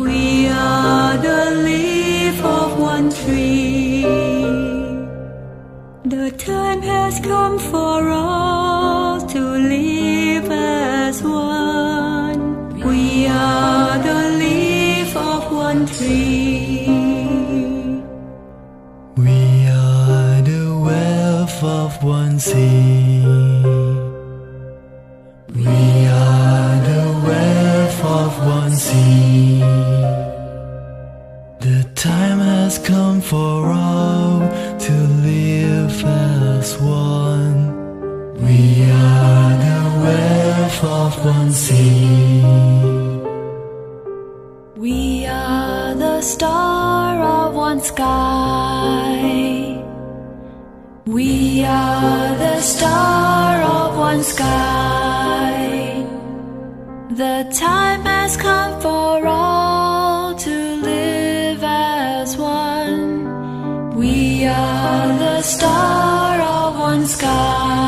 We are the leaf of one tree. The time has come for all to live as one. We are the leaf of one tree. We are the wealth of one sea. One. We are the star of one sky. We are the star of one sky. The time has come for all to live as one. We are the star of one sky.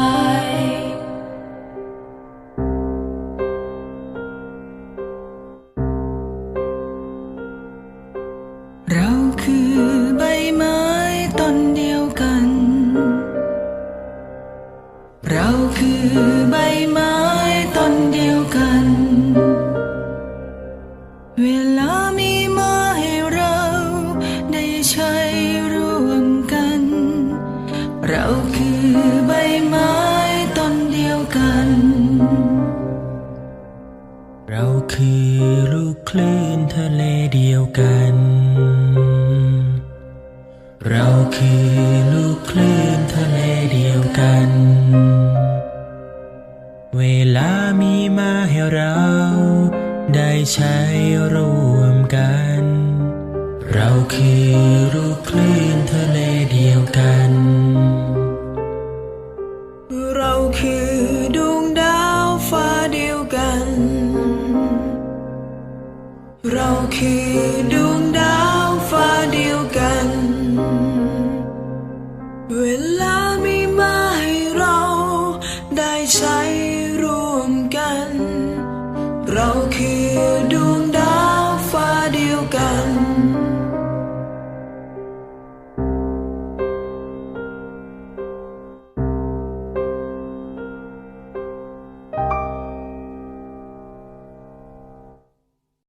เราคือใบไม้ต้นเดียวกัน เราคือลูกคลื่นทะเลเดียวกัน เราคือลูกคลื่นทะเลเดียวกัน เวลามีมาให้เรา ได้ใช้ร่วมกัน เราคือลูกคลื่นทะเล เราคือดวงดาวฟ้าเดียวกัน เวลามีมาให้เราได้ใช้ร่วมกัน เราคือ